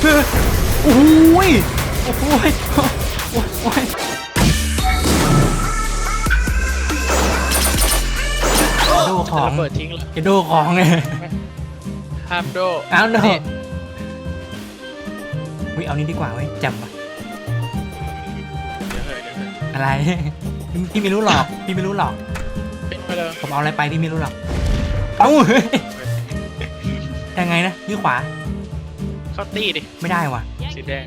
โอ้ยโอ้ยโอ้ยโอ้โดของเบิดทิ้งเลยโดของเลยห้ามโดเอาโดนี่อุ้ยเอานี้ดีกว่าเว้จำปะอะไรพี่ไม่รู้หรอกพี่ไม่รู้หรอกผมเอาอะไรไปพี่ไม่รู้หรอกเอ้าเฮ้ยยังไงนะยี่ขวา เข้าตีดิ ไม่ได้ว่ะสีแดง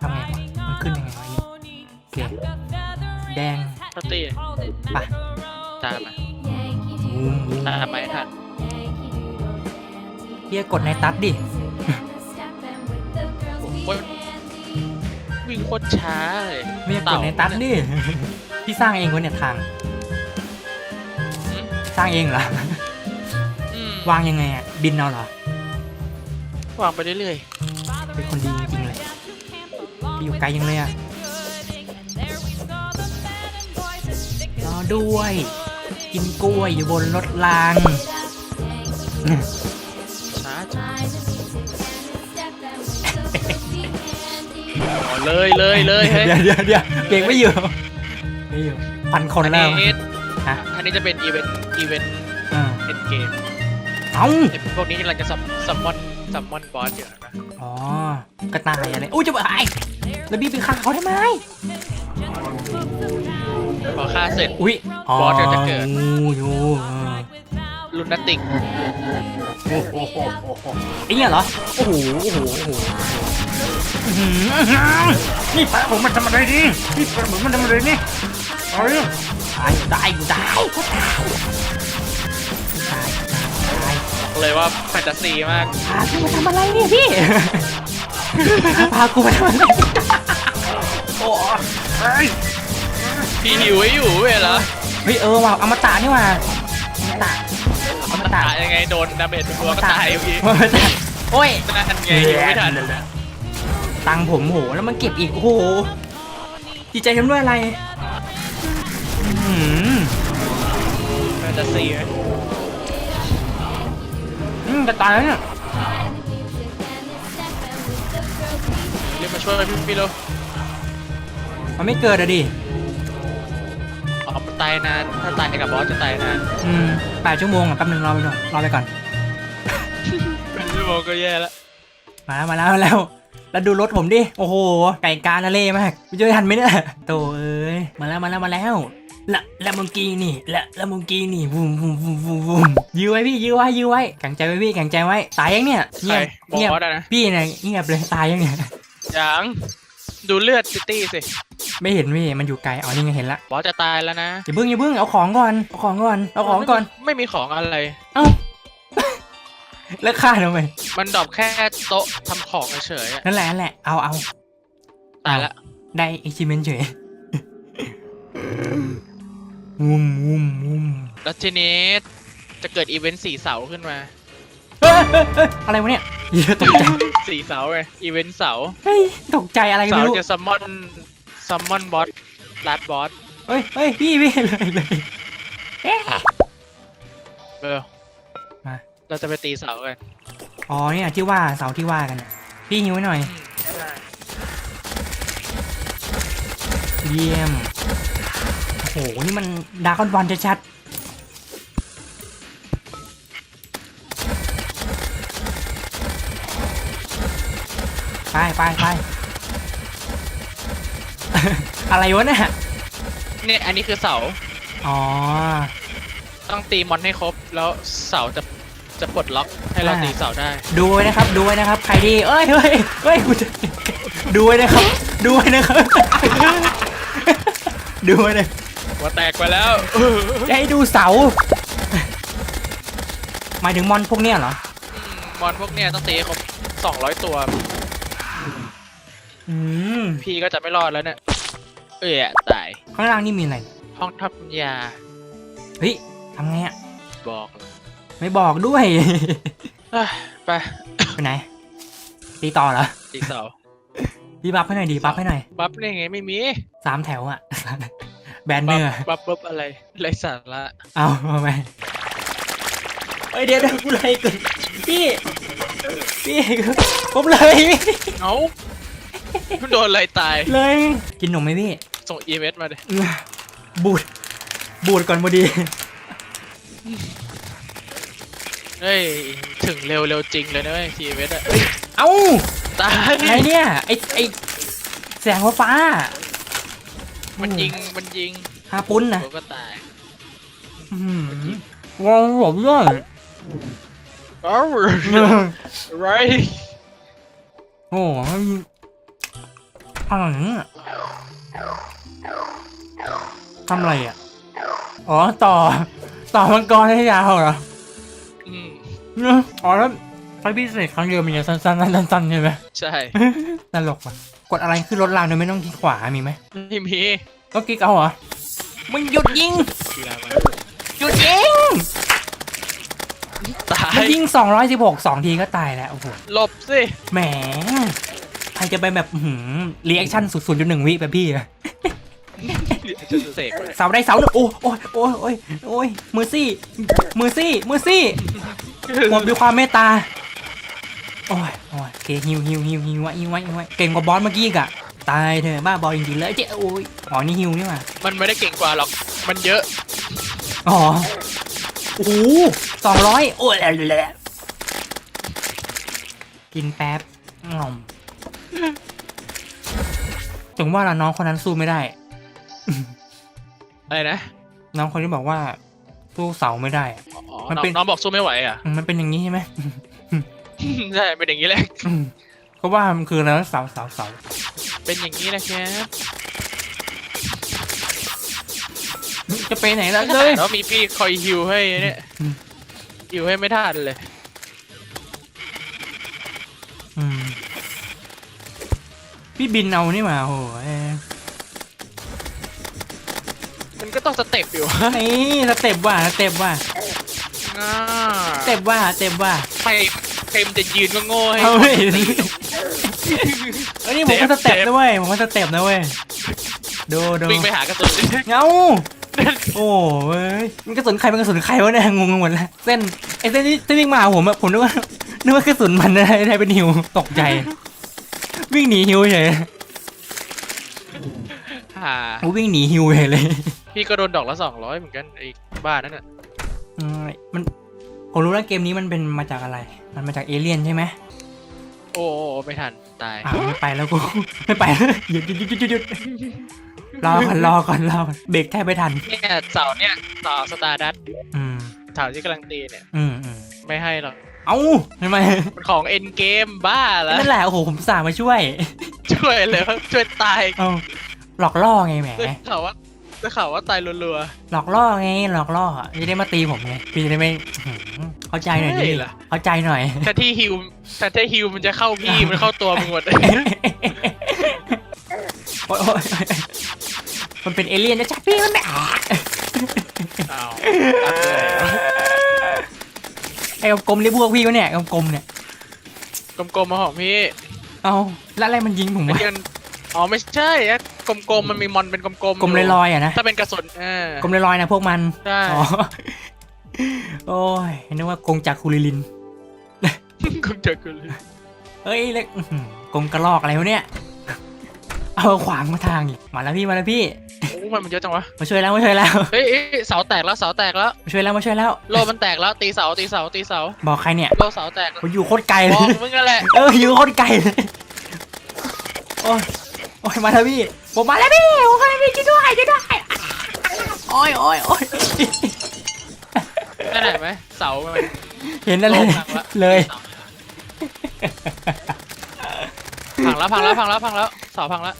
ทำไงวะมันขึ้นยังไงวะนี่โอเคแดงเข้าตีไปตามมาบูมบูมตามมาให้ทันเฮียกดในตัดดิโอ้ยวิ่งโคตรช้าเลยไม่อยากกดในตัดดิพี่สร้างเองวะเนี่ยทางอืมสร้างเองเหรออืมวางยังไงอะ บินเอาเหรอ วางไปเรื่อยเป็นคนดีจริงๆเลยพี่อยู่ไกลยังเลยอะรอด้วย กินกล้วยอยู่บนรถราง ๆช้าจังอ๋อเลยเลยเลยเฮ้ยเดี๋ยวเดี๋ยวเดี๋ยวเบรกไม่อยู่ไม่อยู่พันคนอันแล้วนี้ ฮะอันนี้จะเป็นอีเวนต์อีเวนต์อ่าเอ็นเกม เอ้า ไอ้พวกนี้กำลังจะซัมซัมมอน ซัมมอนบอสอยู่นะอ๋อกระต่ายอะไรอุ้ยจะไปแล้วพี่ไปฆ่าเขาทำไมพอฆ่าเสร็จอุ้ยบอสเดี๋ยวจะเกิดงูอยู่เออลุนนัตติกไอ้เนี่ยเหรอโอ้โหโอ้โหโอ้โหอื้อหืออื้อหือนี่ปลาผมมันทำอะไรดินี่ปลาผมมันทำอะไรนี่เอาเลยตายตายกูตายกูตาย เลยว่าแฟนตาซีมาก พากูมาทำอะไรเนี่ยพี่ พากูมาทำอะไรโอ้ยพี่หิวไว้อยู่เว้ยเหรอเฮ้ยเออว่ะอมตะนี่ว่ะอมตะอมตะตายยังไงโดนดาเมจตัวก็ตายอยู่พี่อมตะโอ้ยนั่นไงอยู่ไม่ทันตังค์ผมโหแล้วมันเก็บอีกโอ้โหดีใจทำด้วยอะไรอื้อหือแฟนตาซีไหมอืม จะตายแล้วเนี่ยเรียกมาช่วยพี่พี่เร็วมันไม่เกิดอะดิอ๋อมันตายนานถ้าตายกับบอสจะตายนานอืมแปดชั่วโมงอะแป๊บนึงรอไปก่อนรอไปก่อน เป็นชั่วโมงก็แย่แล้วมาแล้วมาแล้วมาแล้ว แล้วดูรถผมดิ โอ้โห ไก่การละเล่มากไปช่วยทันไหมเนี่ยโตเอ้ย มาแล้วมาแล้วมาแล้ว ละละมุงกีนี่ละละมุงกีนี่วูมวูมวูมวูมวูมยื้อไว้พี่ยื้อไว้ยื้อไว้แข็งใจไว้พี่แข็งใจไว้ตายยังเนี่ยใครเงียบบเงียบอสอะนะ พี่เนี่ยเงียบเลยตายยังเนี่ยยังดูเลือดซิตี้สิไม่เห็นพี่มันอยู่ไกลอ๋อนี่ไงเห็นละบอสจะตายแล้วนะ อย่าเพิ่งอย่าเพิ่งเอาของก่อนเอาของก่อนเอาของก่อนไม่มีของอะไร เอ้า แล้วฆ่าทำไมมันดรอปแค่โต๊ะทำของเฉยๆอะนั่นแหละนั่นแหละเอาเอาตายละได้เอชิเมนเฉย งุมงุมงุมแล้วทีนี้จะเกิดอีเวนต์สี่เสาขึ้นมาเฮ้ยเฮ้ยเฮ้ยอะไรวะเนี่ยเหี้ยตกใจสี่เสาไงอีเวนต์เสาเฮ้ยตกใจอะไรเสาไม่รู้จะซัมมอนซัมมอนบอสลัดบอสเฮ้ยเฮ้ยพี่พี่เลยเลยเอ๊ะ เออมา เราจะไปตีเสากันอ๋อเนี่ยที่ว่าเสาที่ว่ากันน่ะพี่หิวไว้หน่อย เยี่ยมโอ้โหนี่มันดาร์คอนบอลชัดๆไปไปไป อะไรวะเนี่ยเนี่ยอันนี้คือเสาอ๋อ ต้องตีมอนให้ครบ แล้วเสาจะจะปลดล็อกให้เราอ่า ตีเสาได้ดูไว้นะครับดูไว้นะครับ ใครดีเอ้ยเฮ้ยเฮ้ยกูจะดูไว้นะครับ ดูไว้นะครับ ดูไว้เล ยว่าแตกไปแล้วจะให้ดูเสา หมายถึงมอนพวกเนี้ยเหรอ มอนพวกเนี้ยต้องตีให้ครบสองร้อยตัว อืม พี่ก็จะไม่รอดแล้วเนี่ย เอ้ยตาย ข้างล่างนี่มีอะไร ห้องทำยาเฮ้ยทำไงอะ บอกเลยไม่บอกด้วย เอ้ยไปไปไหน ตีต่อเหรอ ตีเสาพี่บัฟให้หน่อยดีบัฟให้หน่อย บัฟได้ไงไม่มี สามแถวอะ แบนเนบัอฟร์บัฟบัฟอะไรไรสาระเอาเอาไปเฮ้ยเดี๋ยวเดี๋ยวกูเลยเกินพี่พี่ผมเลยเอ้าโดนอะไรตาย เลย กินหนมไหมพี่ ส่ง EMS มาดิบูด บูดก่อนพอดี เฮ้ย ถึงเร็วเร็วจริงเลยนะเว้ย EMS อะเอ้า ตายอะไรเนี่ย ไอไอแสงฟ้าฟ้า มันยิง มันยิงฮาปุ้นนะผมก็ตายอื้อหือวางผมด้วยอ้าวไรโอ้โหอะไรเนี่ยทำอะไรอะ อ๋อต่อ ต่อมังกรให้ยาวเหรออืมอ๋อแล้วไฟพิเศษครั้งเดียวมันจะสั้นๆสั้นๆใช่ไหมใช่ ตลกว่ะ กดอะไรขึ้นรถรางโดยไม่ต้องคลิกขวามีไหมไม่มีก็คลิกเอาเหรอมึงหยุดยิงกีฬามาหยุดยิงตายมันยิง216 2ทีก็ตายแล้วโอ้โหหลบสิแหมใครจะไปแบบหืมรีแอคชั่นสุดๆจนหนึ่งวิแบบพี่อะจะเสกเสาได้เสาหนึ่งโอ้โอ้ยโอ้ยโอ้ยโอ้ยมือซี่มือซี่มือซี่หมดด้วยความเมตตา โอ้ยโอ้ยเกฮิวฮิวฮิวฮิวไว้ฮิวไว้ฮิวไว้เก่งกว่าบอสเมื่อกี้อีกอะตายเถอะบ้าบอลจริงๆเลยเจ๊โอ้ยอ๋อนี่ฮิวนี่หว่ามันไม่ได้เก่งกว่าหรอก มันเยอะ อ๋อโอ้โหสองร้อยโอ้ยแหละกินแป๊บงอมถึงว่าละน้องคนนั้นสู้ไม่ได้ อะไรนะ น้องคนที่บอกว่าสู้เสาไม่ได้อะอ๋อมันน้องเป็น น้องบอกสู้ไม่ไหวอะ มันเป็นอย่างนี้ใช่ไหม ใช่ เป็นอย่างนี้แหละอืมก็ว่ามันคือแล้วเสาเสาเสาเป็นอย่างนี้แหละแคปจะไปไหนแล้วเลเลยยแล้วมีพี่คอยฮิวให้เนี่ยอืมฮิวให้ไม่ทันเลยอืมพี่บินเอานี่มาโอ้โหเอ้ยมันก็ต้องสเต็ปอยู่นี่สเต็ปว่าสเต็ปว่าอ่าสเต็ปว่าสเต็ปว่าใค รใครมันจะยืนก็โง่ให้เอาเว้ยเอ้ยนี่ผมก็สเต็ปนะเว้ยผมก็สเต็ปนะเว้ยดูดูวิ่งไปหากระสุนเงาโอ้เว้ยมันกระสุนใครเป็นกระสุนใครวะเนี่ยงงไปหมดแล้วเส้นไอ้เส้นที่ที่วิ่งมาหาผมอะผมนึกว่านึกว่ากระสุนมันนะได้เป็นหิวตกใจ วิ่งหนีหิวเฉยหาโอ้วิ่งหนีหิวเฉยเลย พี่ก็โดนดอกละสองร้อยเหมือนกันไอ้บ้านนั่นน่ะอืมมัน ผมรู้แล้วเกมนี้มันเป็นมาจากอะไร มันมาจากเอเลี่ยนใช่ไหมโอ้โอ้ไม่ทันตายอ่าไม่ไปแล้วกู ไม่ไปแล้วหยุดหยุดหยุดหยุดหยุดรอก่อนรอก่อนรอก่อนเบรกแทบไม่ทัน เนี่ยเสาเนี่ยเสาสตาร์ดัตอืม เสาที่กำลังตีเนี่ย อืมอืมไม่ให้หรอกเอ้าทำไมมันของเอ็นเกมบ้าแล้วนั่นแหละโอ้โหผมสามาช่วย ช่วยเลยครับช่วยตายเอ้าหลอกล่อไงแหมได้ข่าวว่า ได้ข่าวว่าตายรัว หลอกล่อไงหลอกล่อจะได้มาตีผมไงพี่จะได้ไม่อื้อหือเข้าใจหน่อยดิใช่เหรอ เข้าใจหน่อย ๆแต่ที่ฮิวแต่ที่ฮิวมันจะเข้าพี่ มันเข้าตัวมึงหมด โอ๊ยโอ๊ยโอ๊ยมันเป็นเอเลี่ยนนะจ๊ะพี่มันไม่อ้าวอัพเลยไอ้กลมๆนี่พวกพี่วะเนี่ยกลมๆเนี่ยกลมๆมาของพี่เอาแล้วอะไรมันยิงผมไอ้วะที่มัน อ๋อไม่ใช่อะกลมๆมันมีมอนเป็นกลมๆกลมลอยๆอะนะถ้าเป็นกระสุนเออกลมลอยๆนะพวกมันใช่อ๋อโอ้ยนึกว่ากงจากคูริลินกลมเจอกูเลยเฮ้ยเล็กอื้อหือกงกระลอกอะไรวะเนี่ยเอาขวางมาทางอีกมาแล้วพี่มาแล้วพี่โอ้มันมันเยอะจังวะมาช่วยแล้วมาช่วยแล้วเฮ้ยเอ้ยเสาแตกแล้วเสาแตกแล้วมาช่วยแล้วมาช่วยแล้วโลมันแตกแล้วตีเสาตีเสาตีเสาบอกใครเนี่ยโลเสาแตกผมอยู่โคตรไกลเลบอยกมึงนั่นแหละเอออยู่โคตรไกลเลยโอ้ยโอ้ยมาแล้วพี่ผมมาแล้วพี่ผมมาแล้วพี่ช่วยด้วยช่วยด้วยโอ้ยโอ้ยโอ้ยนั่นเห็นไหมเสามันเห็นอะไรโลพังละเลยพังแล้วพังแล้วพังแล้วพังแล้วเสาพังแล้ว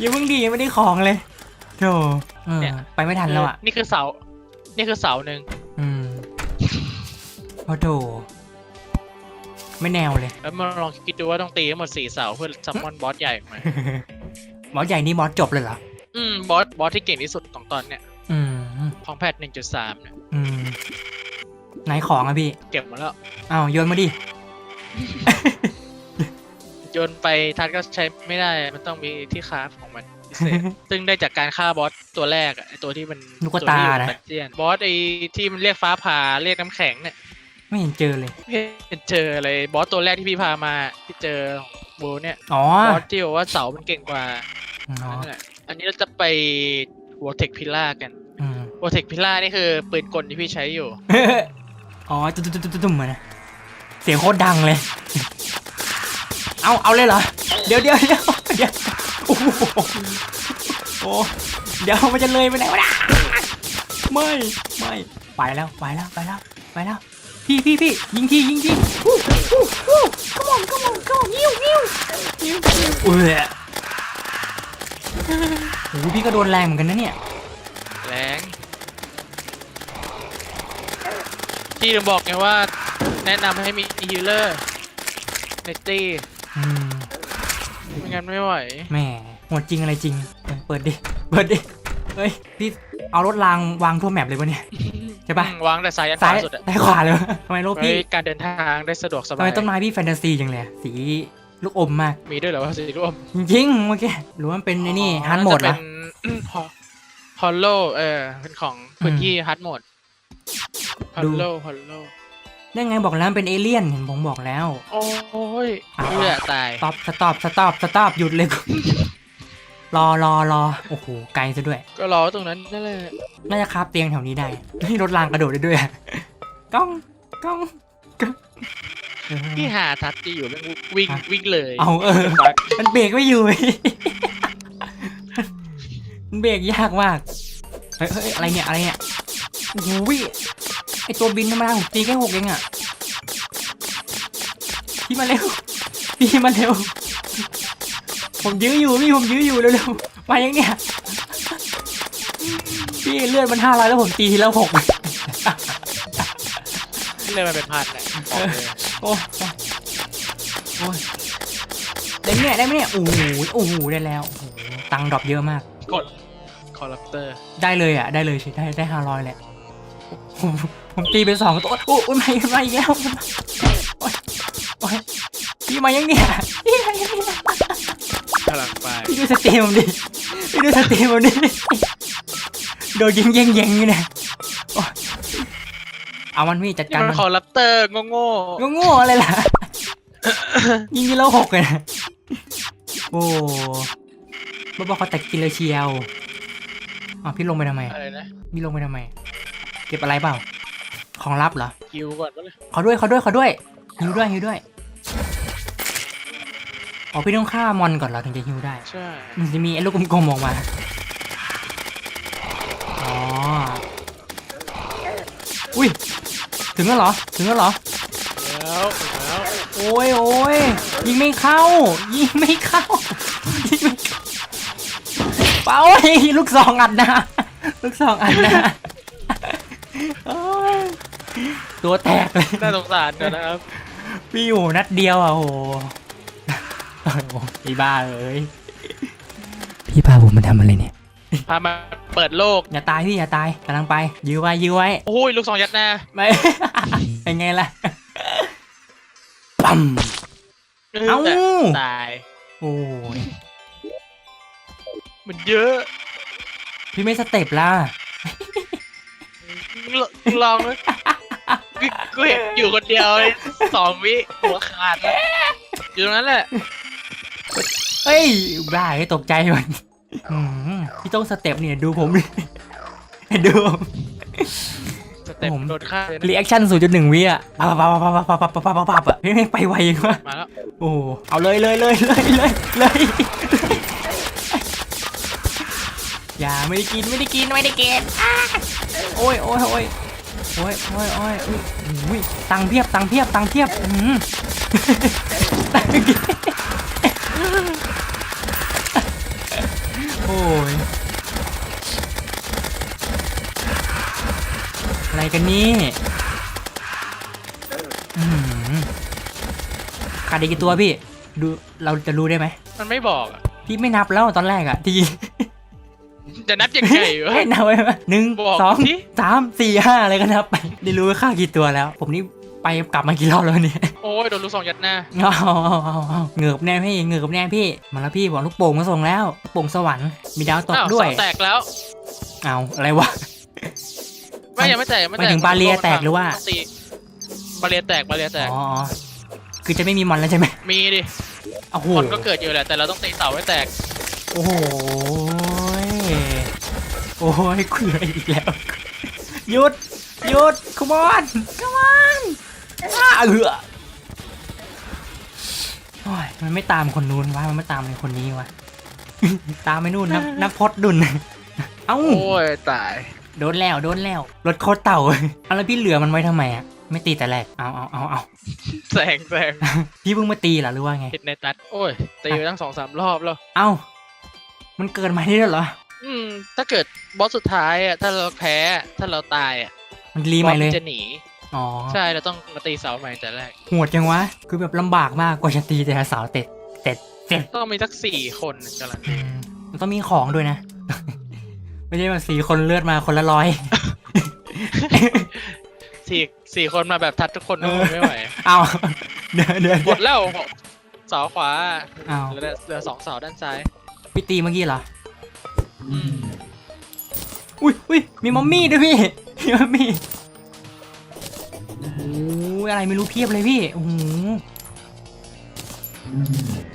อยังเพิ่งดียังไม่ได้ของเลยโธ่เออเนี่ยไปไม่ทันแล้วอะนี่คือเสา นี่คือเสาหนึ่งอืมโอ้โถไม่แนวเลยแล้วมาลองคิดดูว่าต้องตีทั้งหมดสี่เสาเพื่อซัมมอนบอสใหญ่ออกมา หมอใหญ่นี่บอสจบเลยเหรอ อืมบอสบอสที่เก่งที่สุดของตอนเนี้ยอืม ของแพทหนึ่งจุดสามเนี่ยอืม ไหนของอะพี่ เก็บมาแล้วอ้าวโยนมาดิ โยนไปทัดก็ใช้ไม่ได้มันต้องมีที่คราฟของมันพิเศษ ซึ่งได้จากการฆ่าบอสตัวแรกอะไอตัวที่มันลูกตาตัวที่อยู่นะในดันเจียนบอสไอที่มันเรียกฟ้าผ่าเรียกน้ำแข็งเนี่ยไม่เห็นเจอเลยเห็นเจออะไรบอสตัวแรกที่พี่พามาที่เจอโบเนี่ย อ๋อ บอสที่บอกว่าเสามันเก่งกว่า อ๋อนั่นแหละอันนี้เราจะไปวอเทคพิล่ากันอืมวอเทคพิล่านี่คือปืนกลที่พี่ใช้อยู่ อ๋อตุ้มตุ้มตุ้มตุ้มมานะเสียงโคตรดังเลย เอาเอาเลยเหรอ เดี๋ยวเดี๋ยวเดี๋ยวเดี๋ยวโอ้โหโอ้เดี๋ยวมันจะเลยไปไหนวะเนี่ยไม่ไม่ไปแล้วไปแล้วไปแล้วไปแล้ว พี่พี่พี่ยิงทียิงทีอู้อู้อู้ come on come on come on ยิ้วยิ้วยิ้วยิ้วเออ โอ้โหพี่ก็โดนแรงเหมือนกันนะเนี่ย แรงที่ลืมบอกไงว่า แนะนำให้มีฮีลเลอร์ในตี้อืมไม่งั้นไม่ไหว แหม่หมดจริงอะไรจริงเออเปิดดิ เปิดดิ เฮ้ย พี่เอารถรางวางทั่วแมปเลยวะเนี่ย ใช่ปะอืมวางแต่ซ้ายยันขซ้ายวาสุดอะซ้ายขวาเลยวะทำไมโลกเฮ้พี่ยการเดินทางได้สะดวกสทำบาไมยต้นไม้พี่แฟนตาซีจังเลยอะสี ลูกอมมาก มีด้วยเหรอว่าสีร่วมจริงๆเมื่อกี้หรือว่ามันเป็นไอ้นี่ฮันโหมดเป็วะนฮอลโล เออ เป็นของพื้นที่ฮันโหมดฮอลโลฮอลโลได้ไงบอกแล้วมันเป็นเอเลี่ยนเห็นผมบอกแล้ว โอ้ยอะเลือดตายสต็อปสต็อปสต็อปสต็อปหยุดเลยรอรอรอโอ้โหไกลซะด้วย ก็รอตรงนั้นนั่นแหละน่าจะคาบเตียงแถวนี้ได้นี่รถรางกระโดดได้ด้วยอะก้องก้องก้อง เออพี่หาทัดจะอยู่เรื่องวิ่งอะวิ่งเลยเอาเออฟักมันเบรกไม่อยู่ มันเบรกยากมาก เฮ้ยเฮ้ยอะไรเนี่ย อะไรเนี่ยโอ้โหวิไอตัวบินธรรมดาผมตีแค่หกเองอะพี่มาเร็ว พี่มาเร็ว ผมยื้ออยู่พี่ผมยื้ออยู่เร็วๆมายังเนี่ย พี่เลือดมันห้าร้อยแล้วผมตีทีแล้วหกเลยมันเป็นพันแหละบอกเลย โอ้ยโอ้ยได้ไหมเนี่ยได้ไหมเนี่ยโอ้โหโอ้โหได้แล้วโอ้โหตังค์ดรอปเยอะมาก กดคอร์รัปเตอร์ได้เลยอะ ได้เลยใช่ได้ได้ห้าร้อยแหละผมผมตีไปสองตัวโอ้ยโอ้ยมาอีกมาอีกแล้วโอ้ยโอ้ยพี่มายังเนี่ยพี่มายังเนี่ยพลังไฟพี่ดูสเตมผมดิพี่ดูสเตมผมดิโดนยิงยิงยิงอยู่เนี่ยโอ๊ย เอามันพี่จัดนี่การมัมันนคอร์รัปเตอร์โง่โง่ๆอะไรล่ะ ยิงทีละหกเลยนะโอ้บ้าบอเขาแต่กินเลยเชียวอ๋อพี่ลงไปทำไมๆอะไรนะพี่ลงไปทำไม เก็บอะไรเปล่า ของลับเหรอ คิวก่อนก็เลยขอด้วยขอด้วยขอด้วยฮิวด้วยฮิวด้วยอ๋อพี่ต้องฆ่ามอนก่อนเหรอถึงจะฮิวได้ ใช่มันจะมีไอ้ลูกกลมๆออกมาอ๋ออุ้ย ถึงแล้วเหรอ ถึงแล้วเหรอ แล้วแล้วโอ้ยโอ้ยยิงไม่เข้า ยิงไม่เข้ายิงไม่เข้าเป้าไอ้ลูกซองอัดหนะลูกซองอัดหนะโอ้ยตัวแตกเลยน่าสงสารกันนะครับพี่อยู่นัดเดียวอะโหโอ้โหไอ้บ้าเอ้ยพี่พาผมมาทำอะไรเนี่ย พามาเปิดโลก อย่าตายพี่อย่าตายกำลังไป ยื้อไว้ยื้อไว้โอ้ยลูกสองยัดหน้าไม่ เป็นไงล่ะปั๊ม เอ้าตาย โอ้ยมันเยอะพี่ไม่สเต็ปล่ะลลองเลยกูกูเห็นอยู่คนเดียวเลยสองวิหัวขาดแล้วอยู่ตรงนั้นแหละ เฮ้ยบ้าให้ตกใจมัน อืมพี่ต้องสเต็ปเนี่ยดูผมดิดูผม สเต็ปผม โดนฆ่าเลยนะรีแอคชั่นศูนย์จุดหนึ่งวิอะปับปับปับปับปับปับปับปับปับอะพี่ไม่งไปไวจังวะมาแล้วโอ้เอาเลยเลยเลยเลยเลยเลยอย่าไม่ได้กินไม่ได้กินไม่ได้กินอ้าโอ้ยโอ้ยโอ้ยโอ้ยโอ้ยโอ้ยอุ้ยอุ้ยตังค์เพียบตังค์เพียบตังค์เพียบอืมตังค์เพียบโอ้ย อะไรกันนี่อืมขาดอีกกี่ตัวพี่ ดูเราจะรู้ได้ไหม มันไม่บอกอะพี่ไม่นับแล้วตอนแรกอะที่จะนับยังไงวะ ให้นับไว้ไหมหนึ่งบอกสองสิ สามสี่ห้าอะไรก็นับไป ได้รู้ว่าค่ากี่ตัวแล้ว ผมนี่ไปกลับมากี่รอบแล้วเนี่ย โอ้ยโดนลูกสองยัดหน้า เอาเอาเอาเอาเหงือบแน่พี่เหงือบแน่พี่ มาแล้วพี่บอกลูกโป่งมาส่งแล้วลูกโป่งสวรรค์มีดาวตกอ้าวด้วยเสาแตกแล้ว เอาอะไรวะ ไม่ยังไม่แตกยังไม่แตกหมายถึงบาเรียแตกหรือว่าตีบาเรียแตกบาเรียแตกอ๋ออ๋อคือจะไม่มีมอนแล้วใช่ไหมมีดิโอ้โหคนก็เกิดอยู่แหละแต่เราต้องตีเสาให้แตกโอ้โหโอ้ยคุยอีกแล้วหยุดหยุดขมอนขมอนอ้าเอือโอ้ยมันไม่ตามคนนู้นวะมันไม่ตามไอ้คนนี้วะ ตามไปนู่นนับนับพดดุนเอ้า โอ้ยตาย โดนแล้วโดนแล้ว รถโคตรเต่าเอาแล้วพี่เหลือมันไว้ทำไมอะ ไม่ตีแต่แรก เอาเอาเอาเอาแซงแซงพี่เพิ่งมาตีเหรอหรือว่าไงผิดในตัด โอ้ย ตีไปตั้งสองสามรอบแล้ว เอ้า มันเกิดมาได้ด้วยเหรอ อืม ถ้าเกิดบอสสุดท้ายอะ ถ้าเราแพ้ ถ้าเราตายอะ มันรีใหม่เลยบอสนจะหนี อ๋อ ใช่ เราต้องมาตีเสาใหม่แต่แรกโหดจังวะ คือแบบลำบากมากกว่าจะตีแต่ละเสาวเต็ดเต็ดเต็ดต้องมีสักสี่คนกำลังอืมมันต้องมีของด้วยนะ ไม่ใช่ว่าสี่คนเลือดมาคนละร้อย สี่สี่คนมาแบบทัดทุกคนเออไม่ไหวเอาเดี๋ยวเดี๋ยวหมดแล้วเสาขวาเอาเหลือเหลือสองเสาด้านซ้าย พี่ตีเมื่อกี้เหรออุ้ยอุ้ยมีมัมมี่ด้วยพี่ มีมัมมี่โอ้โหอะไรไม่รู้เพียบเลยพี่โอ้โห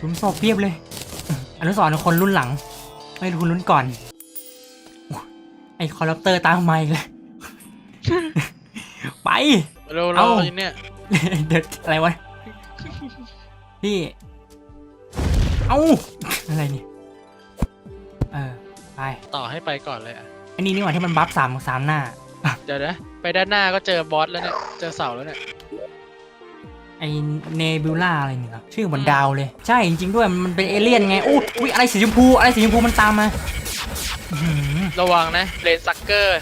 สมสอบเพียบเลย อนุสรณ์คนรุ่นหลัง ไม่รู้รุ่นก่อนโอ้ย ไอ้คอร์รัปเตอร์ตามมาอีกเลยไป เร็วเอ้าเราอยู่เนี่ยเดี๋ยวอะไรวะพี่เอ้าอะไรนี่เออไปต่อให้ไปก่อนเลยอะอันนี้นี่หว่าที่มันบัฟสามสามหน้า เดี๋ยวนะไปด้านหน้าก็เจอบอสแล้วเนี่ยเจอเสาแล้วเนี่ย ไอเนบิวล่าอะไรเนี่ยชื่อเหมือนดาวเลย ใช่จริงๆด้วยมันเป็นเอเลี่ยนไงอู้อุ้ยอะไรสีชมพูอะไรสีชมพูมันตามมาอื้อหือ ระวังนะเลนซักเกอร์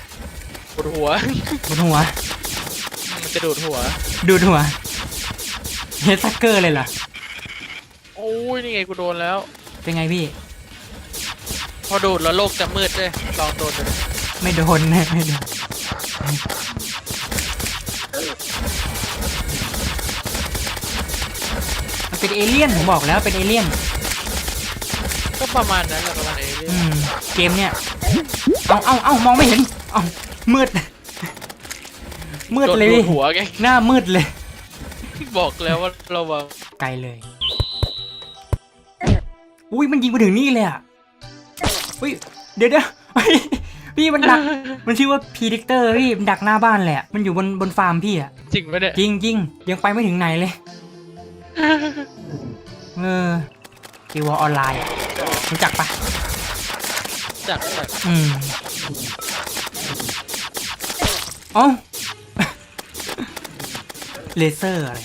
ดูดหัวบนหัว มันจะดูดหัว ดูดหัวเฮดซักเกอร์เลยเหรอ โอ้ยนี่ไงกูโดนแล้ว เป็นไงพี่ พอดูดแล้วโลกจะมืดเลยลองโดนดูไม่โดนนะไม่โดนมันเป็นเอเลี่ยนผมบอกแล้วเป็นเอเลี่ยน ก็ประมาณนั้นแหละประมาณเอเลี่ยอืนมเกมเนี่ย เอาเอาเอามองไม่เห็น เอามืด มืดโดนเลยดูดิดหัวไง หน้ามืดเลย บอกแล้วว่าระวังไกลเลย อุ้ยมันยิงมาถึงนี่เลยอะอุ้ย เดี๋ยวเดี๋ยวเฮ้ยพี่มันดัก มันชื่อว่าพีดิกเตอร์พี่มันดักหน้าบ้านเลยอะ มันอยู่บนบนฟาร์มพี่อะ จริงปะเนี่ยจริงจริงยังไปไม่ถึงไหนเลย เออกีวอออนไลน์อะ รู้จักปะจากจากอืมเอ๋อเลเซอร์อะไร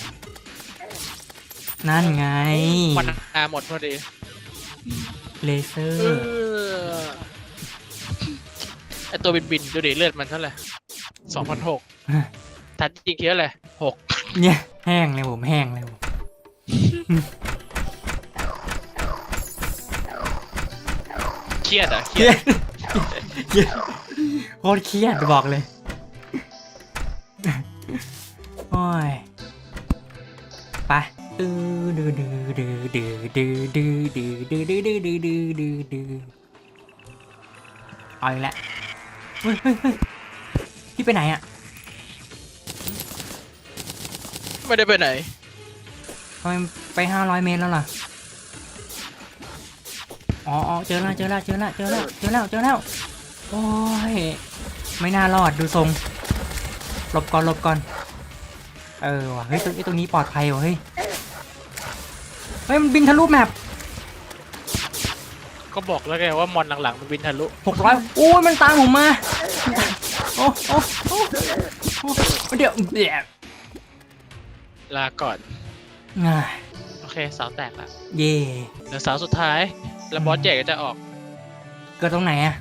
นั่นไงมันอาหมดพอดีเลเซอเอร์ อไอตัวบินบินๆดูดิเลือดมันเท่าไหร่สองพันหกทัดจริงเยอะเลยหกเนี่ยแห้งเลยผมแห้งเลยผม เครียดอะเคเครีรียยดดเครียดโคตรเครียดบอกเลยโอ้ยไปดื้อดื้อดื้อดื้อดื้อดื้อดื้อดื้อดื้อดื้อดื้อดื้อดื้อดื้อดื้อเอาอีกแล้วเฮ้ยเฮ้ยเฮ้ยพี่ไปไหนอะไม่ได้ไปไหนทำไมไปห้าร้อยเมตรแล้วล่ะ อ๋ออ๋อเจอแล้วเจอแล้วเจอแล้วเจอแล้วเจอแล้วเจอแล้วโอ้ยไม่น่ารอดดูทรงหลบก่อนหลบก่อน เออว่ะเฮ้ยตรงนี้ตรงนี้ปลอดภัยว่ะเฮ้ยเฮ้ยมันบินทะลุแมปก็บอกแล้วไงว่ามอนหลังๆมันบินทะลุหกร้อยโอ้ยมันตามผมมาโอ้โอ้โอ้โอ้เดี๋ยวเดี๋ยวลาก่อนง่ายโอเคเสาแตกละเย่เดี๋ยวเสาสุดท้าย แล้วบอสใหญ่ก็จะออกเกิดตรงไหนอะ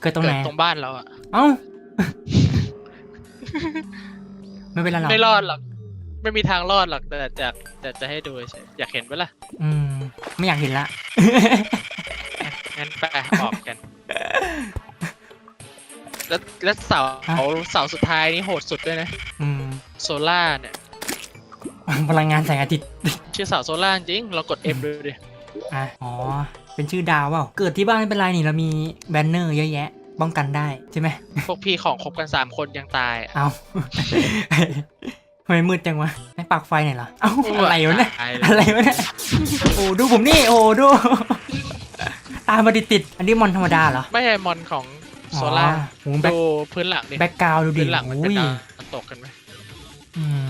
เกิดตรงไหนเกิดตรงบ้านเราอะเอ้า ไม่เป็นไรหรอกไม่รอดหรอก ไม่มีทางรอดหรอกแต่จะแต่จะให้ดูเฉยอยากเห็นปะล่ะอืม ไม่อยากเห็นละ งั้นไปออกกัน แล้วแล้วเสาฮะ เสาสุดท้ายนี่โหดสุดด้วยนะ อืม โซล่าเนี่ย พลังงานแสงอาทิตย์ ชื่อเสาโซล่าจริงเรากด F ดูดิ อะอ๋อ เป็นชื่อดาวเปล่า เกิดที่บ้านไม่เป็นไรนี่เรามีแบนเนอร์เยอะแยะ ป้องกันได้ใช่ไหม พวกพี่ของคบกันสามคนยังตายอะเอา ทำไมมืดจังวะให้ปลักไฟหน่อยเหรอ เอ้าอะไรวะเนี่ย ตายเลยอะไรวะเนี่ย โอ้ดูผมนี่ โอ้ดู ตามมาติดติดๆอันนี้มอนธรรมดาเหรอไม่ใช่มอนของโซล่าโอ้โหแบ็คดูพื้นหลังดิแบ็คกราวดูดิพื้นหลังมันโอ้เป็นยดาวมันตกกันไหมอืม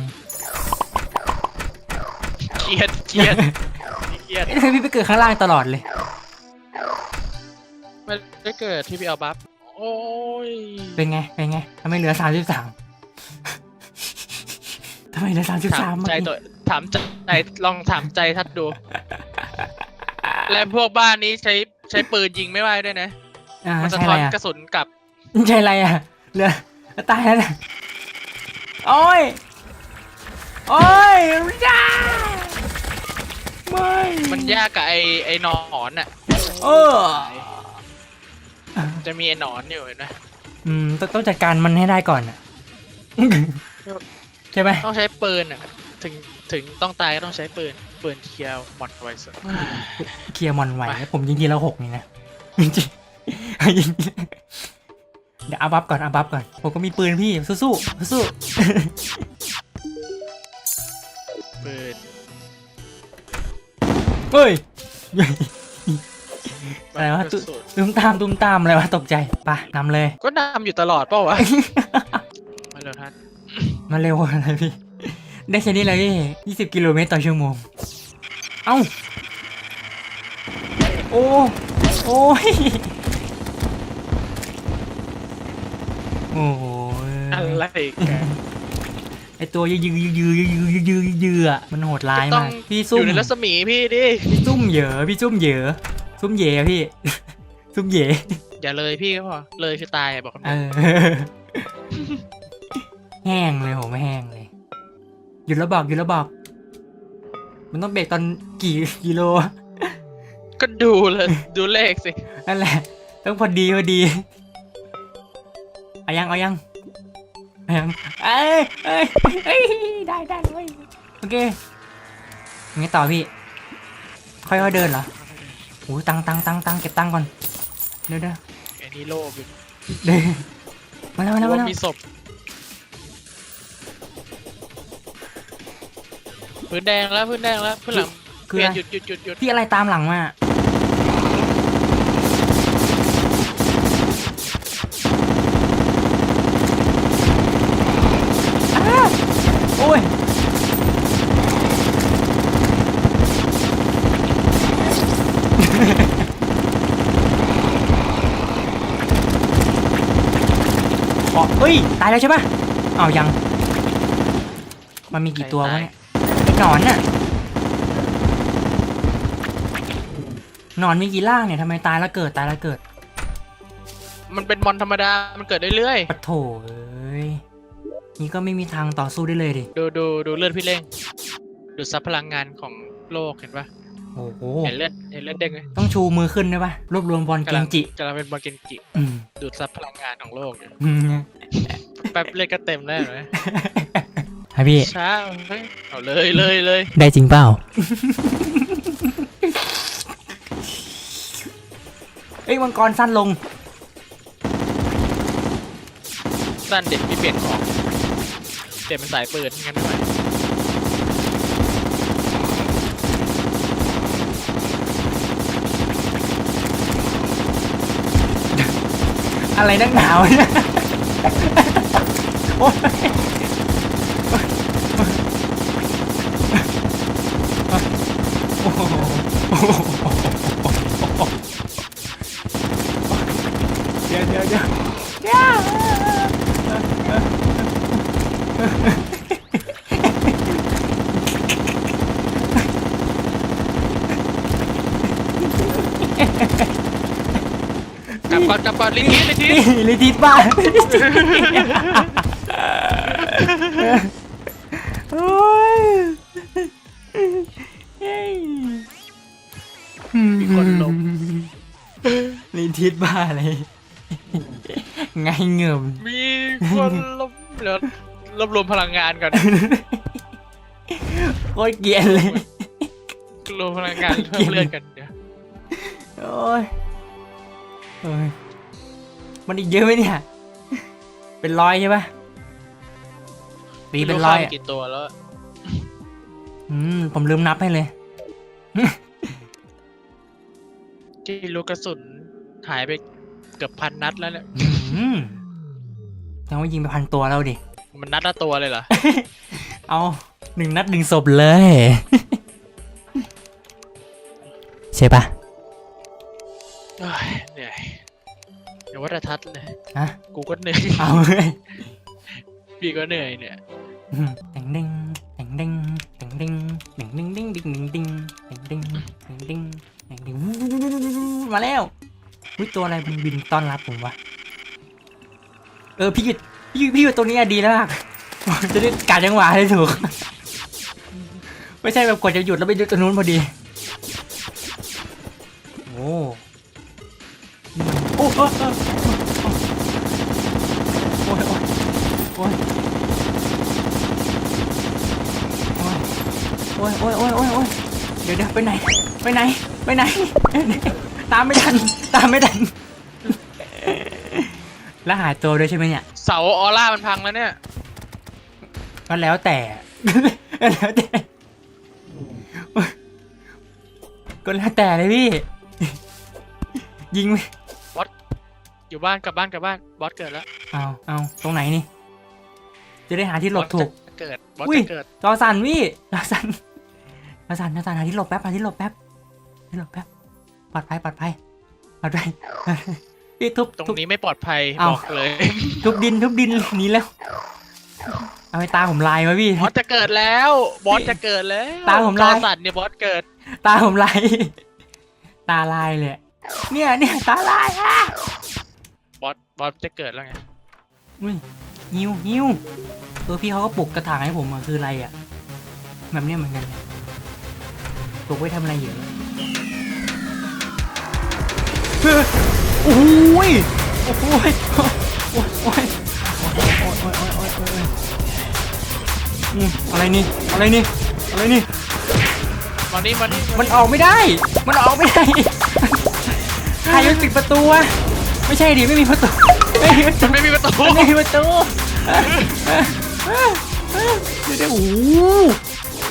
เครียดเครียดเค รียดเอ๊ะทำไมพี่ไปเกิดข้างล่างตลอดเลยมันได้เกิดที่พี่เอาบัฟโอ้ยเป็นไง เป็นไงทำไมเหลือสามสิบสามทำไมเหลือสามสิบถาสามมใจตัวถามใจลองถามใจทัดดู และพวกบ้านนี้ใช้ใช้ปืนยิงไม่ไหวด้วยนะ อ่ามันสะใช่ท้อะอนไรอะกระสุนกลับ ใช่อะไรอะ เหลือตายแล้วนะโอ้ย โอ้ยจ้า ไม่มันยากกับไอไอหนอนอะ เออจะมีไอหนอนอยู่เห็นไหมอืมต้องต้องจัดการมันให้ได้ก่อนอะใช่ไหมต้องใช้ปืนอะ ถึงถึงต้องตายก็ต้องใช้ปืน ปืนเคียวหมดไวเสร์ เคลียร์มอนไหวไปผมยิงทีละหกนี่นะจริงๆยิงเดี๋ยวอัพบัฟก่อนอัพบัฟก่อน ผมก็มีปืนพี่สู้สู้สู้ปืนๆ เฮ้ยอะไรวะกระสุนตุ้มตามตุ้มตามอะไรวะตกใจไปะนำเลย ก็นำอยู่ตลอดเปล่าวะ มาเร็วทันมาเร็วอะไรพี่ ได้แค่นี้เลยพี่ยี่สิบกิโลเมตรต่อชั่วโมง เอ้า โอ้โอ้ยโอ้โหอะไรกันไไอตัวยืดยืดยืดยืดยืดยืดอะมันโหดร้ายมากพี่ซุ่มอยู่ในรัศมีพี่ดิ พี่ซุ่มเหยอพี่ซุ่มเหยอซุ่มเหยอพี่ ซุ่มเหยออย่าเลยพี่ก็พอ เลยคือตายบอกเออแห้งเลยผมแห้งเลยหยุดแล้วบอกหยุดแล้วบอก มันต้องเบรกตอนกี่กิโลก็ดูเลยดูเลขสิ นั่นแหละ ต้องพอดีพอดีเอายังเอายัง ยังเอ้ยเอ้ยเอ้ยได้ได้เว้ยโอเคงั้นต่อพี่ ค่อยๆเดินเหรอโอ้ยตังตังตังตังเก็บตังก่อน เดี๋ยวเดี๋ยวไอ้นี่โลภอยู่เดี๋ยวมาแล้วมาแล้วมาว่าแล้วมีศพพื้นแดงแล้วพื้นแดงแล้วพื้นหลังคือเปลี่ยอะนไรหยุดหยุดหยุดหยุดพี่อะไรตามหลังมาอ้าวโอ้ย อ๋อ เฮ้ย ตายแล้วใช่ปะอ้าวยัง มันมีกี่ตัววะเนี่ยไอ้หนอนน่ะหนอนมีกี่ล่างเนี่ยทำไมตายแล้วเกิดตายแล้วเกิดมันเป็นมอนธรรมดา มันเกิดได้เรื่อยปะโถเอ้ยนี่ก็ไม่มีทางต่อสู้ได้เลยดิ ดูดูดูเลือดพี่เล่ง ดูซับพลังงานของโลกเห็นปะ โอ้โหเห็นเลือดเห็นเลือดเด้งไหมต้องชูมือขึ้นด้วยปะรวบรวมบอลเกงจิกำลังเป็นบอลเกนจิ อืมดูดซับพลังงานของโลกอยู่อืมแป๊บเลือดก็เต็มแล้วเห็นไหมฮะพี่ ช้าเฮ้ยเอาเลยเลยเลยได้จริงเปล่า เอ้ยมังกรสั้นลง สั้นเด็ดพี่เปลี่ยนของเด็ดเป็นสายปืนงั้นไม่ไหว อะไรนักหนาวเนี่ยโอ๊ยโอ้โหเดี๋ยวเดี๋ยวเดี๋ยวเดี๋ยว กลับก่อนกลับก่อนลิ้นทีลิ้นทีนี่ลิทิตบ้าโอ้ยเฮ้ยมีคนลงลิทิตบ้าเลยไงเงื่อมมีคนลบเดี๋ยวรวบรวมพลังงานก่อนโคตรเกลียนเลยรวมพลังงานเพิ่มเลือดกันเดี๋ยวโอ้ยโอ้ย มันอีกเยอะไหมเนี่ย เป็นร้อยใช่ปะตีเป็นร้อยไม่อะกี่ตัวแล้วอืมผมลืมนับให้เลย ที่ลูกกระสุนหายไปเกือบพันนัดแล้วเนี่ยอืมยังว่ายิงไปพันตัวแล้วดิ มันนัดละตัวเลยเหรอ เอาหนึ่งนัดหนึ่งศพเลย ใช่ปะเอย่าว่าแต่ทัดเลยฮะ กูก็เหนื่อยเอาเลยพี่ก็เหนื่อยเนี่ยแต่งดึงแต่งดึงแต่งดึงแต่งดึงดึงดึงดึงดึงแต่งดึงแต่งดึงแต่งดึงมาแล้ววิตัวอะไรมันบินต้อนรับผมวะเออพี่หยุดพี่พี่หยุดตัวนี้ดีมากจะได้กาจังหวะให้ถูก ไม่ใช่แบบกดจะหยุดแล้วไปดูตรงนู้นพอดีโอ้โอ้ อ้ยโอ้ยโอ้ยโอ้ยโอ้ยโอ้ยเดี๋ยวเดี๋ยวไปไหน ไปไหน ไปไหน ตามไม่ทัน ตามไม่ทัน แล้วหายตัวด้วยใช่ไหมเนี่ย เสาออร่ามันพังแล้วเนี่ย ก็แล้วแต่ ก็แล้วแต่ ก็แล้วแต่เลยพี่ ยิงไปอยู่บ้านกลับบ้านกลับบ้านบอสเกิดแล้วเอาเอาตรงไหนนี่ จะได้หาที่หลบถูก บอสจะเกิดบอสอุ้ย จะเกิด จอสันพี่จอสัน จอสันจอสันหาที่หลบแป๊บหาที่หลบแป๊บที่หลบแป๊บปลอดภัยปลอดภัยปลอดภัยพี่ทุบตรงทุบ นี้ไม่ปลอดภัยเอ้า บอกเลยทุบดินทุบดินหนีแล้วเอาไปตาผมลายมาพี่ บอสจะเกิดแล้วบอสจะเกิดแล้วตาผมจลาอยสัตว์เนี่ยบอสเกิดตาผมลายตาลายเลยเนี่ยเนี่ยตาลายอะบอสบอสจะเกิดแล้วไงอุ้ยหิวหิวเออพี่เขาก็ปลุกกระถางให้ผมอะคืออะไรอะแบบเนี้ยเหมือนกันเลย ปลุกไว้ทำอะไรอยู่เฮ้ยโอ้ยโอ้ยโอ้ยโอ้ยโอ้ยโอ้ยโอ้ยโอ้ยโอ้ยโอ้ยโอ้ยอืมอะไรนี่อะไรนี่อะไรนี่มานี่มานี่มันออกไม่ได้ มันออกไม่ได้ใครมันปิดประตูวะไม่ใช่ดิไม่มีประตูไม่มีประตูไม่มีประตูไม่มีประตูเดี๋ยวเดี๋ยวโอ้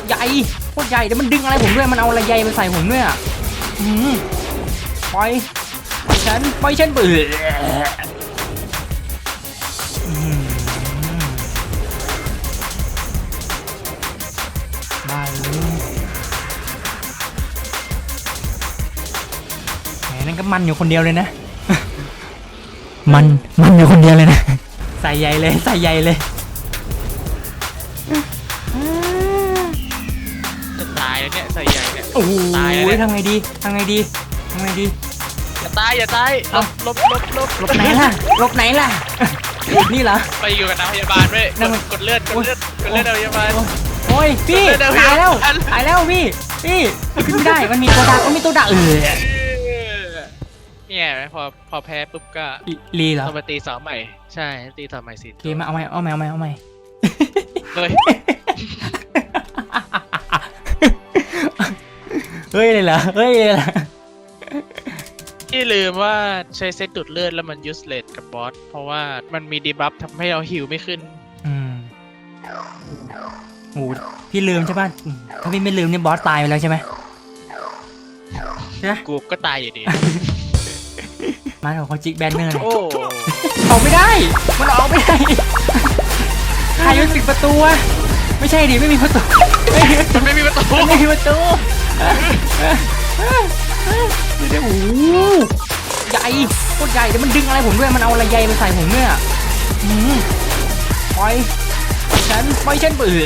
ใหญ่โคตรใหญ่เดี๋ยวมันดึงอะไรผมด้วยมันเอาอะไรใหญ่มาใส่ผมด้วยอะอืมปล่อยปล่อยฉันปล่อยฉันเบื่ออืมได้เลยแหมนั่นก็มันอยู่คนเดียวเลยนะ มันมันอยู่คนเดียวเลยนะ ใส่ใหญ่เลยใส่ใหญ่เลย อ้โหตายแล้วเนี่ย ทำไงดีทำไงดีทำไงดี อย่าตายอย่าตายหลเอ้าบหลบหลบหลบหลบไหนล่ะหลบไหนล่ะ นี่เหรอ ไปอยู่กับนางพยาบาลเว้ยนั่งกดกดเลือดกดเลือดกดเลือดนางพยาบาล โอ้ยพี่เดี๋ยวตายแล้วเดี๋ยวตายแล้วพี่พี่ขึ้นไม่ได้มันมีตัวดักมันมีตัวดักเออเนี่ยพอพอแพ้ปุ๊บก็ลีเหรอต้องไปตีเสาใหม่ ใช่ตีเสาใหม่สิเกมมาเอาใหม่เอาใหม่เอาใหม่เอาใหม่ เฮ้ย เฮ้ยเลยเหรอเฮ้ยเลยเหรอที่ลืมว่าใช้เซตดูดเลือดแล้วมันยูสเลสกับบอสเพราะว่ามันมีดีบัฟทำให้เราหิวไม่ขึ้น อืมโอ้พี่ลืมใช่ป่ะอืมถ้าพี่ไม่ลืมเนี่ยบอสตายไปแล้วใช่ไหมใช่ไหมกูก็ตายอยู่ดี มาของเขาจิกแบนเนอร์หน่อยโอ้ออกไม่ได้ มันออกไม่ได้ใครมันปิดประตูวะไม่ใช่ดิไม่มีประตูไม่มีประตูมันไม่มีประตูมันไม่มีประตู เดี๋ยวโอ้ยใหญ่โคตรใหญ่เดี๋ยวมันดึงอะไรผมด้วย มันเอาอะไรใหญ่มาใส่ผมเนี่ยอืมปล่อยปล่อยฉันปล่อยฉันเบื่อ